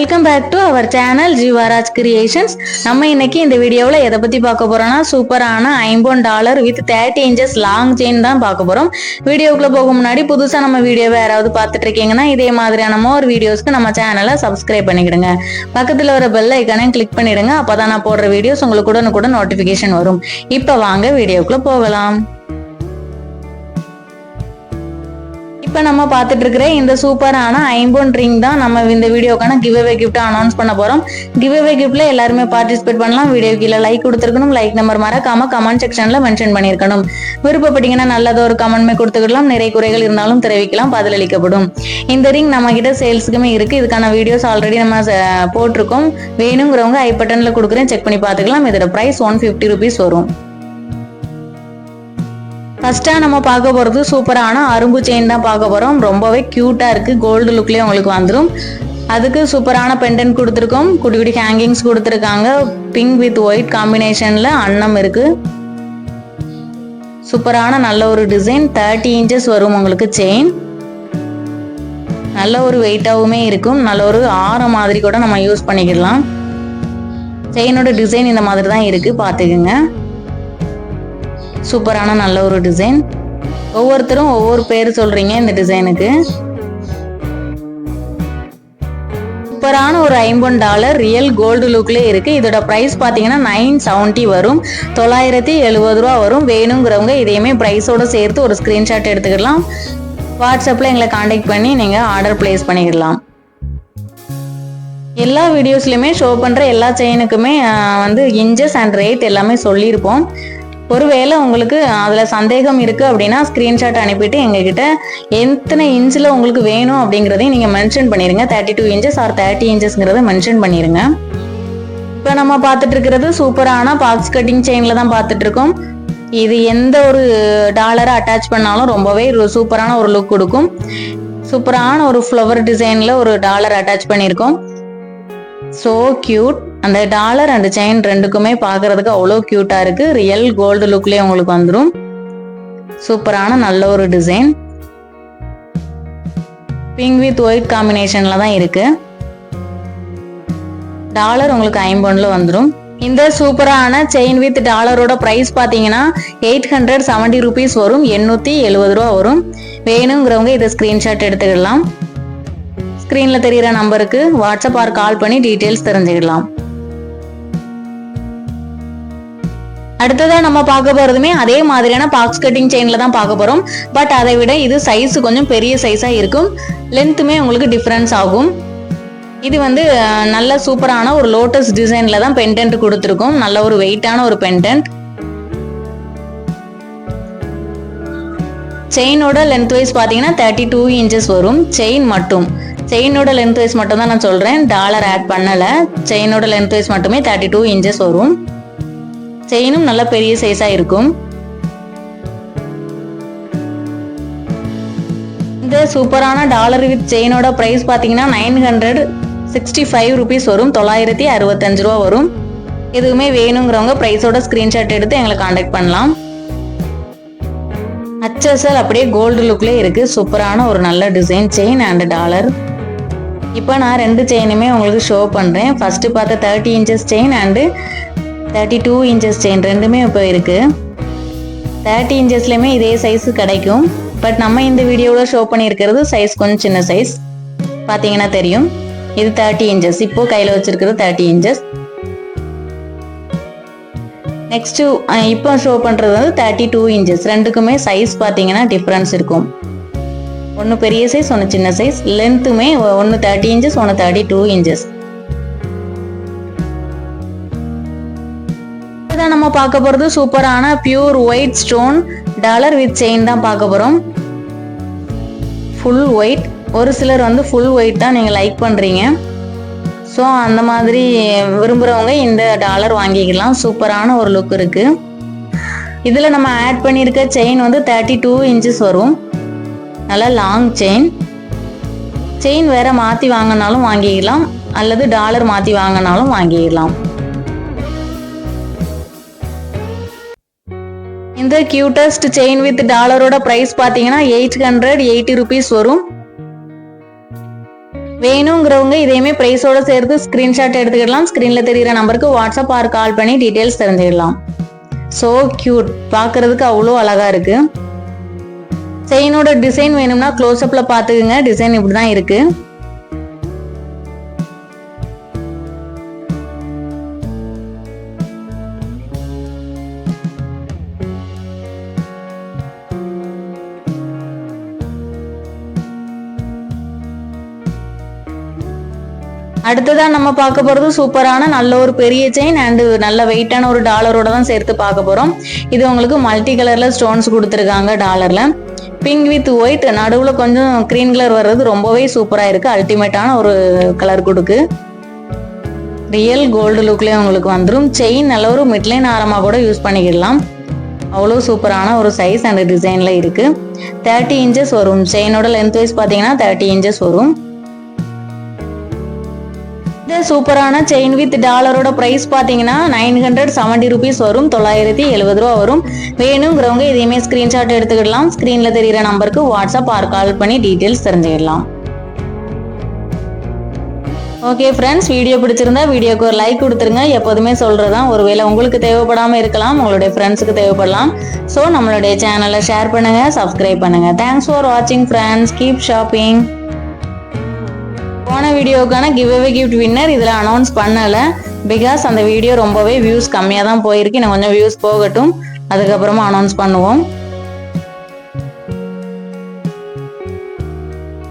Welcome back to our channel Jeevaraj Creations நம்ம இன்னைக்கு இந்த வீடியோவில் எதை பற்றி பார்க்க போறோம்னா சூப்பரான ஐம்பொன் dollar with thirty inches long chain தான் பார்க்க போகிறோம் வீடியோக்குள்ளே போக முன்னாடி புதுசாக நம்ம வீடியோவை யாராவது பார்த்துட்டு இருக்கீங்கன்னா இதே மாதிரியான மோர் வீடியோஸ்க்கு நம்ம சேனலை சப்ஸ்கிரைப் பண்ணிக்கிடுங்க. பக்கத்தில் வர பெல் ஐக்கானையும் கிளிக் பண்ணிடுங்க. அப்போ தான் நான் போடுற வீடியோஸ் உங்களுக்கு உடனுக்குடன் நோட்டிஃபிகேஷன் வரும். இப்போ வாங்க வீடியோக்குள்ளே போகலாம். இப்போ நம்ம பார்த்துட்டு இருக்கிற இந்த சூப்பரான ஐம்பொன் ரிங் தான் நம்ம இந்த வீடியோக்கான கிவ் அவே கிஃப்ட்டை அனௌன்ஸ் பண்ண போறோம். கிவ் அவே கிஃப்ட்டில் எல்லாருமே பார்ட்டிசிபேட் பண்ணலாம். வீடியோ கீழே லைக் கொடுத்துருக்கணும். லைக் நம்பர் மறக்காம கமெண்ட் செக்ஷன்ல மென்ஷன் பண்ணியிருக்கணும். விருப்பப்பட்டீங்கன்னா நல்லதோ ஒரு கமெண்ட்மே கொடுத்துக்கலாம் நிறைய குறைகள் இருந்தாலும் தெரிவிக்கலாம். பதிலளிக்கப்படும் இந்த ரிங் நம்ம கிட்ட சேல்ஸுக்குமே இருக்கு. இதுக்கான வீடியோஸ் ஆல்ரெடி நம்ம போட்டிருக்கோம். வேணுங்கிறவங்க ஐ பட்டனில் கொடுக்குறேன். செக் பண்ணி பார்த்துக்கலாம். இதோட பிரைஸ் ஒன் ஃபிஃப்டி ருபீஸ் வரும். ஃபஸ்ட்டாக நம்ம பார்க்க போகிறது சூப்பரான அரும்பு செயின் தான் பார்க்க போகிறோம் ரொம்பவே க்யூட்டாக இருக்குது கோல்டு லுக்லேயே உங்களுக்கு வந்துடும் அதுக்கு சூப்பரான பெண்டன் கொடுத்துருக்கோம். குட்டி குட்டி ஹேங்கிங்ஸ் கொடுத்துருக்காங்க. பிங்க் வித் ஒயிட் காம்பினேஷனில் அன்னம் இருக்குது சூப்பரான நல்ல ஒரு டிசைன் தேர்ட்டி இன்ச்சஸ் வரும் உங்களுக்கு செயின் நல்ல ஒரு வெயிட்டாகவுமே இருக்கும். நல்ல ஒரு ஆரம் மாதிரி கூட நம்ம யூஸ் பண்ணிக்கிடலாம் செயினோட டிசைன் இந்த மாதிரி தான் இருக்குது பார்த்துக்குங்க. சூப்பரான நல்ல ஒரு டிசைன் ஒவ்வொருத்தரும் ஒவ்வொரு பேர் சொல்றீங்க இந்த டிசைனுக்கு சூப்பரான ஒரு ஐம்பொன் டாலர் ரியல் கோல்டு லுக்ல இருக்கு. இதோட ப்ரைஸ் பார்த்தீங்கன்னா நைன் செவன்ட்டி வரும். தொள்ளாயிரத்தி எழுபது ரூபா வரும். வேணுங்கிறவங்க இதையுமே ப்ரைஸோட சேர்த்து ஒரு ஸ்கிரீன்ஷாட் எடுத்துக்கலாம் வாட்ஸ்அப்பில் எங்களை காண்டாக்ட் பண்ணி நீங்கள் ஆர்டர் பிளேஸ் பண்ணிக்கலாம் எல்லா வீடியோஸ்லையுமே ஷோ பண்ணுற எல்லா செயினுக்குமே வந்து இன்ச்சஸ் அண்ட் ரேட் எல்லாமே சொல்லியிருப்போம். ஒருவேளை உங்களுக்கு அதில் சந்தேகம் இருக்குது அப்படின்னா ஸ்க்ரீன்ஷாட் அனுப்பிட்டு எங்ககிட்ட எத்தனை இன்ச்சில் உங்களுக்கு வேணும் அப்படிங்கிறதையும் நீங்கள் மென்ஷன் பண்ணிடுங்க thirty two inches or thirty இன்ச்சஸ்ங்கிறத mention பண்ணிடுங்க இப்போ நம்ம பார்த்துட்டு இருக்கிறது சூப்பரான பாக்ஸ் கட்டிங் செயினில் தான் பார்த்துட்டு இருக்கோம். இது எந்த ஒரு டாலரை அட்டாச் பண்ணாலும் ரொம்பவே சூப்பரான ஒரு லுக் கொடுக்கும். சூப்பரான ஒரு ஃப்ளவர் டிசைனில் ஒரு டாலர் அட்டாச் பண்ணியிருக்கோம் ஸோ கியூட் அந்த டாலர் அண்ட் செயின் ரெண்டுக்குமே பார்க்கறதுக்கு அவ்வளோ க்யூட்டாக இருக்கு. ரியல் கோல்டு லுக்லேயே உங்களுக்கு வந்துடும் சூப்பரான நல்ல ஒரு டிசைன் பிங்க் வித் ஒயிட் காம்பினேஷனில் தான் இருக்கு. டாலர் உங்களுக்கு ஐம்பொன்ல வந்துடும் இந்த சூப்பரான செயின் வித் டாலரோட ப்ரைஸ் பார்த்தீங்கன்னா எயிட் ஹண்ட்ரட் செவன்ட்டி ருபீஸ் வரும். எண்ணூற்றி எழுபது ரூபா வரும். வேணுங்கிறவங்க இதை ஸ்க்ரீன்ஷாட் எடுத்துக்கலாம் ஸ்க்ரீனில் தெரிகிற நம்பருக்கு வாட்ஸ்அப் ஆர் கால் பண்ணி டீட்டெயில்ஸ் தெரிஞ்சுக்கலாம் அடுத்ததாக நம்ம பார்க்க போகிறதுமே அதே மாதிரியான பாக்ஸ் கட்டிங் செயினில் தான் பார்க்க போகிறோம் பட் அதை விட இது சைஸ் கொஞ்சம் பெரிய சைஸாக இருக்கும். லென்த்துமே உங்களுக்கு டிஃப்ரென்ஸ் ஆகும். இது வந்து நல்ல சூப்பரான ஒரு லோட்டஸ் டிசைனில் தான் பென்டென்ட் கொடுத்துருக்கோம். நல்ல ஒரு வெயிட்டான ஒரு பென்டென்ட் செயினோட லென்த் வைஸ் பார்த்தீங்கன்னா தேர்ட்டி டூ இன்ச்சஸ் வரும். செயின் மட்டும். செயினோட லென்த் வைஸ் மட்டும் தான் நான் சொல்கிறேன் டாலர் ஆட் பண்ணலை. செயினோட லென்த் வைஸ் மட்டுமே தேர்ட்டி டூ இன்ச்சஸ் வரும். செயினும் நல்ல பெரிய சைஸாக இருக்கும். இந்த சூப்பரான டாலர் வித் செயினோட ப்ரைஸ் பார்த்தீங்கன்னா nine hundred sixty five rupees வரும். தொள்ளாயிரத்தி அறுபத்தஞ்சு ரூபா வரும். எதுவுமே வேணுங்கிறவங்க ப்ரைஸோட ஸ்க்ரீன்ஷாட் எடுத்து எங்களை காண்டாக்ட் பண்ணலாம். அச்சசல் அப்படியே கோல்டு லுக்லேயே இருக்கு. சூப்பரான ஒரு நல்ல டிசைன் செயின் அண்ட் டாலர் இப்போ நான் ரெண்டு செயினுமே உங்களுக்கு ஷோ பண்ணுறேன் ஃபர்ஸ்ட் பார்த்த thirty inches chain and thirty two inches chain ரெண்டுமே இப்போ இருக்குது தேர்ட்டி இன்ச்சஸ்லேயுமே இதே சைஸு கிடைக்கும். பட் நம்ம இந்த வீடியோவில் ஷோ பண்ணியிருக்கிறது சைஸ் கொஞ்சம் சின்ன சைஸ் பார்த்தீங்கன்னா தெரியும். இது தேர்ட்டி இன்ச்சஸ் இப்போது கையில் வச்சுருக்கிறது தேர்ட்டி இன்ச்சஸ் நெக்ஸ்ட்டு இப்போ ஷோ பண்ணுறது வந்து தேர்ட்டி டூ இன்ச்சஸ் ரெண்டுக்குமே சைஸ் பார்த்தீங்கன்னா டிஃப்ரென்ஸ் இருக்கும். ஒன்று பெரிய சைஸ் ஒன்று சின்ன சைஸ் லென்த்துமே ஒன்று தேர்ட்டி இன்ச்சஸ் ஒன்று தேர்ட்டி டூ இன்ச்சஸ் நம்ம பார்க்க போகிறது சூப்பரான pure white stone dollar with chain தான் பார்க்க போகிறோம் ஃபுல் ஒயிட் ஒரு சிலர் வந்து ஃபுல் ஒயிட் தான் நீங்கள் லைக் பண்ணுறீங்க ஸோ அந்த மாதிரி விரும்புகிறவங்க இந்த டாலர் வாங்கிக்கலாம். சூப்பரான ஒரு லுக் இருக்கு. இதில் நம்ம ஆட் பண்ணியிருக்க செயின் வந்து தேர்ட்டி டூ இன்ச்சஸ் வரும். நல்லா லாங் செயின் செயின் வேற மாற்றி வாங்கினாலும் வாங்கிக்கலாம். அல்லது டாலர் மாற்றி வாங்கினாலும் வாங்கிக்கலாம். இந்த கியூட்டஸ்ட் செயின் வித் டாலரோட ப்ரைஸ் பார்த்தீங்கன்னா எயிட் ஹண்ட்ரட் எயிட்டி ருபீஸ் வரும். வேணுங்கிறவங்க இதையுமே ப்ரைஸோட சேர்த்து ஸ்க்ரீன்ஷாட் எடுத்துக்கிடலாம். ஸ்க்ரீனில் தெரிகிற நம்பருக்கு வாட்ஸ்அப் ஆர் கால் பண்ணி டீட்டெயில்ஸ் தெரிஞ்சுக்கலாம் ஸோ க்யூட் பார்க்குறதுக்கு அவ்வளோ அழகா இருக்கு. செயினோட டிசைன் வேணும்னா க்ளோஸ்அப்பில் பார்த்துக்குங்க. டிசைன் இப்படி தான் இருக்குது அடுத்ததா நம்ம பார்க்க போறது சூப்பரான நல்ல ஒரு பெரிய செயின் அண்ட் நல்ல வெயிட்டான ஒரு டாலரோட தான் சேர்த்து பார்க்க போறோம். இது உங்களுக்கு மல்டி கலர்ல ஸ்டோன்ஸ் கொடுத்துருக்காங்க டாலர்ல பிங்க் வித் ஒயிட் நடுவில் கொஞ்சம் க்ரீன் கலர் வர்றது ரொம்பவே சூப்பராக இருக்கு. அல்டிமேட்டான ஒரு கலர் கொடுக்கு. ரியல் கோல்டு லுக்லேயே உங்களுக்கு வந்துடும் செயின் நல்ல ஒரு மிட்லைன் ஆரமாக கூட யூஸ் பண்ணிக்கிடலாம். அவ்வளோ சூப்பரான ஒரு சைஸ் அண்ட் டிசைனில் இருக்குது தேர்ட்டி இன்ச்சஸ் வரும். செயினோட லென்த் வைஸ் பார்த்தீங்கன்னா தேர்ட்டி இன்ச்சஸ் வரும். சூப்பரான செயின் வித் டாலரோட ப்ரைஸ் பார்த்தீங்கன்னா நைன் ஹண்ட்ரட் செவன்ட்டி ருபீஸ் வரும். தொள்ளாயிரத்தி எழுபது ரூபா வரும். வேணுங்கிறவங்க இதையுமே ஸ்க்ரீன்ஷாட் எடுத்துக்கிடலாம். ஸ்க்ரீனில் தெரிகிற நம்பருக்கு வாட்ஸ்அப் ஆர் கால் பண்ணி டீட்டெயில்ஸ் தெரிஞ்சுக்கலாம் ஓகே ஃப்ரெண்ட்ஸ் வீடியோ பிடிச்சிருந்தா வீடியோக்கு ஒரு லைக் கொடுத்துருங்க. எப்போதுமே சொல்கிறது தான் ஒருவேளை உங்களுக்கு தேவைப்படாமல் இருக்கலாம். உங்களுடைய ஃப்ரெண்ட்ஸுக்கு தேவைப்படலாம். ஸோ நம்மளுடைய சேனலை ஷேர் பண்ணுங்கள் சப்ஸ்கிரைப் பண்ணுங்கள் தேங்க்ஸ் ஃபார் வாட்சிங் ஃப்ரெண்ட்ஸ் கீப் ஷாப்பிங் போன வீடியோக்கான கிவ் அவே கிஃப்ட் வின்னர் இதில் அனௌன்ஸ் பண்ணலை. பிகாஸ் அந்த வீடியோ ரொம்பவே வியூஸ் கம்மியாக தான் போயிருக்கு. இன்னும் கொஞ்சம் வியூஸ் போகட்டும். அதுக்கப்புறமா அனௌன்ஸ் பண்ணுவோம்.